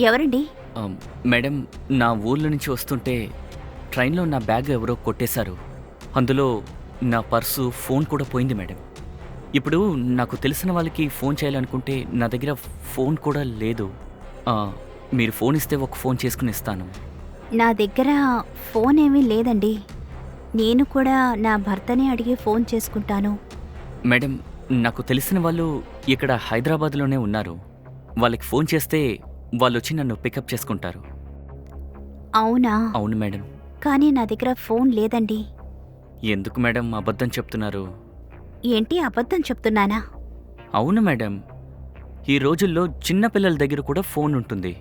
ఎవరండి? మేడం నా ఊర్లో నుంచి వస్తుంటే ట్రైన్లో నా బ్యాగ్ ఎవరో కొట్టేశారు. అందులో నా పర్సు ఫోన్ కూడా పోయింది మేడం. ఇప్పుడు నాకు తెలిసిన వాళ్ళకి ఫోన్ చేయాలనుకుంటే నా దగ్గర ఫోన్ కూడా లేదు. మీరు ఫోన్ ఇస్తే ఒక ఫోన్ చేసుకుని ఇస్తాను. నా దగ్గర ఫోన్ ఏమీ లేదండి. నేను కూడా నా భర్తని అడిగి ఫోన్ చేసుకుంటాను. మేడం నాకు తెలిసిన వాళ్ళు ఇక్కడ హైదరాబాద్లోనే ఉన్నారు. వాళ్ళకి ఫోన్ చేస్తే వాళ్ళు వచ్చి నన్ను పికప్ చేసుకుంటారు. అవునా? అవును మేడం. కానీ నా దగ్గర ఫోన్ లేదండి. ఎందుకు మేడం అబద్ధం చెప్తున్నారు? ఏంటి అబద్ధం చెప్తున్నానా? అవును మేడం. ఈ రోజుల్లో చిన్నపిల్లల దగ్గర కూడా ఫోన్ ఉంటుంది.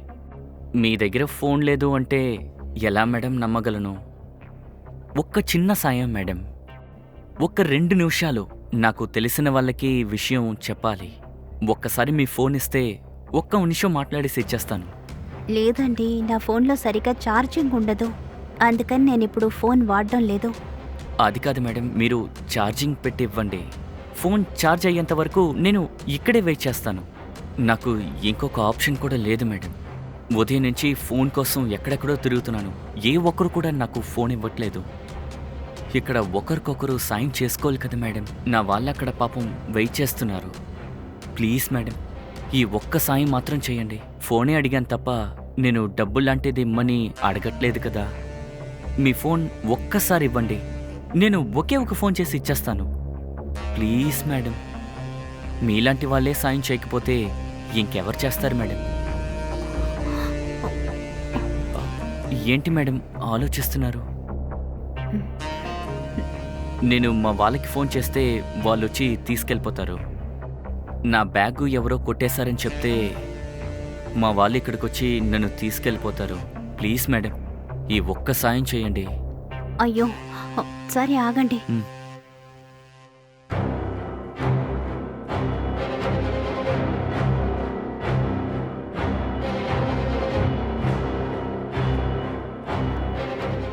మీ దగ్గర ఫోన్ లేదు అంటే ఎలా మేడం నమ్మగలను? ఒక్క చిన్న సాయం మేడం. ఒక్క రెండు నిమిషాలు. నాకు తెలిసిన వాళ్ళకి ఈ విషయం చెప్పాలి. ఒక్కసారి మీ ఫోన్ ఇస్తే ఒక్క నిమిషం మాట్లాడేసి ఇచ్చేస్తాను లేదండి నా ఫోన్లో సరిగ్గా ఛార్జింగ్ ఉండదు. అందుకని నేను ఇప్పుడు ఫోన్ వాడడం లేదు. అది కాదు మేడం మీరు ఛార్జింగ్ పెట్టి ఇవ్వండి ఫోన్ ఛార్జ్ అయ్యేంత వరకు నేను ఇక్కడే వెయిట్ చేస్తాను. నాకు ఇంకొక ఆప్షన్ కూడా లేదు మేడం. ఉదయం నుంచి ఫోన్ కోసం ఎక్కడెక్కడో తిరుగుతున్నాను. ఏ ఒక్కరు కూడా నాకు ఫోన్ ఇవ్వట్లేదు. ఇక్కడ ఒకరికొకరు సాయం చేసుకోవాలి కదా మేడం. నా వాళ్ళు అక్కడ పాపం వెయిట్ చేస్తున్నారు. Please madam. ఈ ఒక్క సాయం మాత్రం చేయండి. ఫోనే అడిగాను తప్ప నేను డబ్బులు లాంటిది ఇమ్మని అడగట్లేదు కదా. మీ ఫోన్ ఒక్కసారి ఇవ్వండి. నేను ఒకే ఒక ఫోన్ చేసి ఇచ్చేస్తాను. Please madam. మీలాంటి వాళ్ళే సాయం చేయకపోతే ఇంకెవరు చేస్తారు మేడం? ఏంటి మేడం ఆలోచిస్తున్నారు? నేను మా వాళ్ళకి ఫోన్ చేస్తే వాళ్ళు వచ్చి తీసుకెళ్ళిపోతారు. నా బ్యాగు ఎవరో కొట్టేశారని చెప్తే మా వాళ్ళు ఇక్కడికి వచ్చి నన్ను తీసుకెళ్ళిపోతారు. ప్లీజ్ మేడం ఈ ఒక్క సాయం చేయండి. అయ్యో సరే ఆగండి. మ్.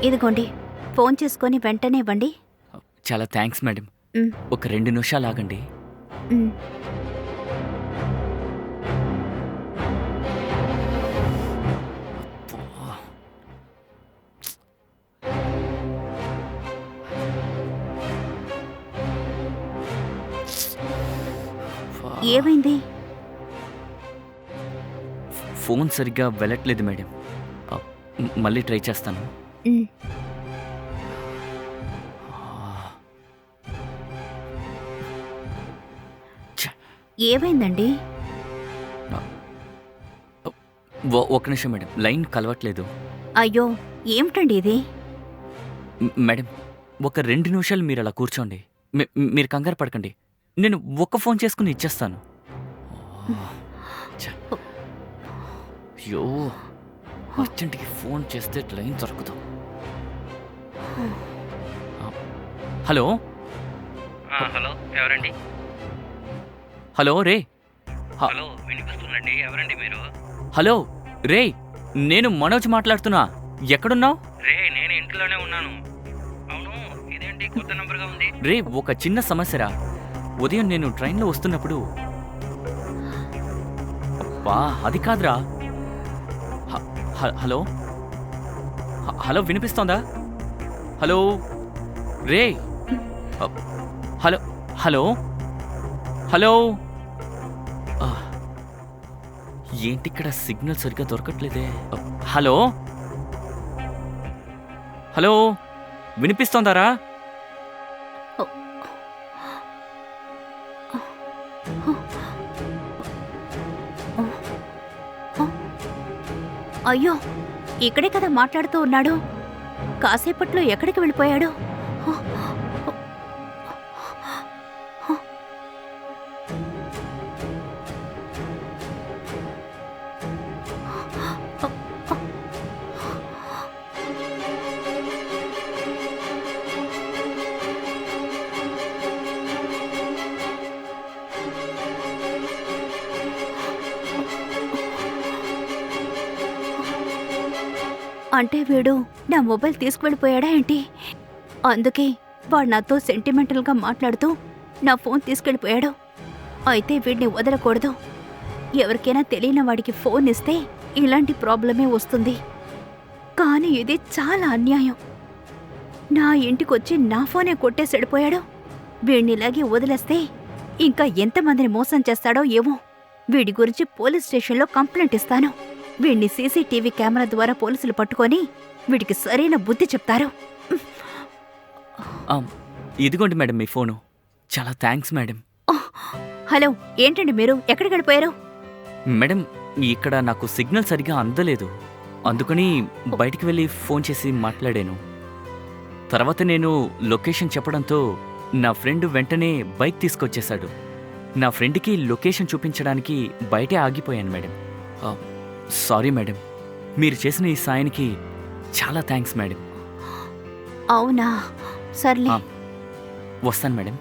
ఇదిగోండి ఫోన్ చేసుకొని వెంటనే ఇవ్వండి. చాలా థ్యాంక్స్ మేడం. మ్, ఒక రెండు నిమిషాలు ఆగండి. మ్. ఏమైంది? ఫోన్ సరిగ్గా వెళ్ళట్లేదు మేడం. మళ్ళీ ట్రై చేస్తాను. ఏమైందండి? ఒ- ఒక్క నిమిషం మేడం. లైన్ కలవట్లేదు. అయ్యో ఏమిటండి ఇది? మేడం ఒక రెండు నిమిషాలు మీరు అలా కూర్చోండి. మీరు కంగారు పడకండి. నేను ఒక్క ఫోన్ చేసుకుని ఇచ్చేస్తాను. అయ్యో! అర్జెంట్కి ఫోన్ చేస్తే లైన్ దొరకదు. హలో? హలో ఎవరండి? హలో రే! హలో వినిపిస్తుందండి? ఎవరండి మీరు? హలో రే! నేను మనోజ్ మాట్లాడుతున్నా. ఎక్కడున్నావు? రే నేను ఇంట్లోనే ఉన్నాను. అవును ఇదేంటి కొత్త నంబర్గా ఉంది? రే ఒక చిన్న సమస్యరా. ఉదయం నేను ట్రైన్లో వస్తున్నప్పుడు అబ్బా అది కాదురా. హలో? హలో వినిపిస్తోందా? హలో? రే! Hello hello? హలో? ఏంటి ఇక్కడ సిగ్నల్ సరిగ్గా దొరకట్లేదే? హలో? హలో? వినిపిస్తోందారా? అయ్యో ఇక్కడే కదా మాట్లాడుతూ ఉన్నాడు. కాసేపట్లో ఎక్కడికి వెళ్ళిపోయాడు? అంటే వీడు నా మొబైల్ తీసుకువెళ్ళిపోయాడా ఏంటి? అందుకే వాడు నాతో సెంటిమెంటల్గా మాట్లాడుతూ నా ఫోన్ తీసుకెళ్ళిపోయాడు. అయితే వీడిని వదలకూడదు. ఎవరికైనా తెలియని వాడికి ఫోన్ ఇస్తే ఇలాంటి ప్రాబ్లమే వస్తుంది. కానీ ఇది చాలా అన్యాయం. నా ఇంటికొచ్చి నా ఫోనే కొట్టేసి వీడిని ఇలాగే వదిలేస్తే ఇంకా ఎంతమందిని మోసం చేస్తాడో ఏమో. వీడి గురించి పోలీస్ స్టేషన్లో కంప్లైంట్ ఇస్తాను. వీడిని సీసీటీవీ కెమెరా ద్వారా పోలీసులు పట్టుకొని వీడికి సరైన బుద్ధి చెప్తారు. ఆ, ఇదిగోండి మేడం మీ ఫోను. చాలా థ్యాంక్స్ మేడం. హలో ఏంటండి మీరు? ఎక్కడికి వెళ్ళిపోయారు? మేడం ఇక్కడ నాకు సిగ్నల్ సరిగా అందలేదు. అందుకని బయటికి వెళ్ళి ఫోన్ చేసి మాట్లాడాను. తర్వాత నేను లొకేషన్ చెప్పడంతో నా ఫ్రెండ్ వెంటనే బైక్ తీసుకొచ్చేశాడు. నా ఫ్రెండ్కి లొకేషన్ చూపించడానికి బయటే ఆగిపోయాను మేడం. Sorry madam. మీరు చేసిన ఈ సాయానికి చాలా థ్యాంక్స్ మేడం. అవునా? సర్లే. వస్తాను మేడం.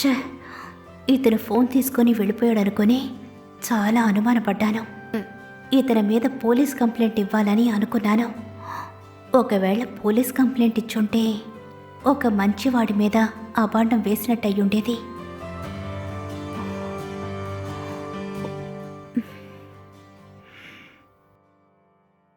ఛే ఇతను ఫోన్ తీసుకొని వెళ్ళిపోయాడు అనుకుని చాలా అనుమానపడ్డాను. ఇతని మీద పోలీస్ కంప్లైంట్ ఇవ్వాలని అనుకున్నాను. ఒకవేళ పోలీస్ కంప్లైంట్ ఇచ్చుంటే ఒక మంచివాడి మీద అబాండం వేసినట్టు అయ్యుండేది